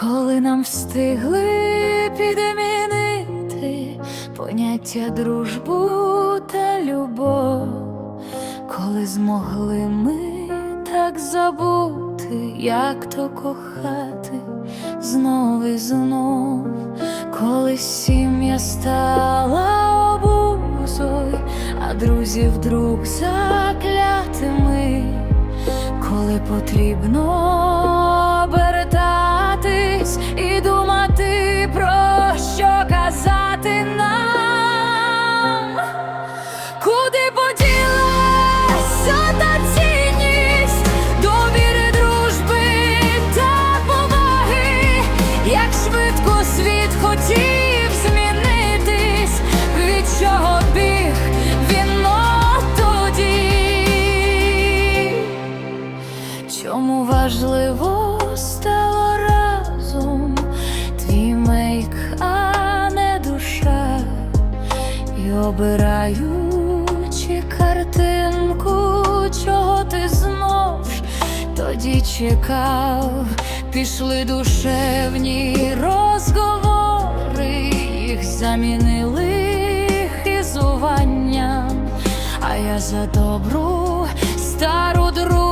коли нам встигли підмінити поняття дружбу та любов, коли змогли ми так забути, як то кохати знов і знов, коли сім'я стала обузою, а друзів вдруг заклятими коли потрібно Чому важливо стало разом. Твій мейк, а не душа, і обираючи картинку, чого ти знов тоді чекав, пішли душевні розговори, їх замінили хизуванням, а я за добру стару дружбу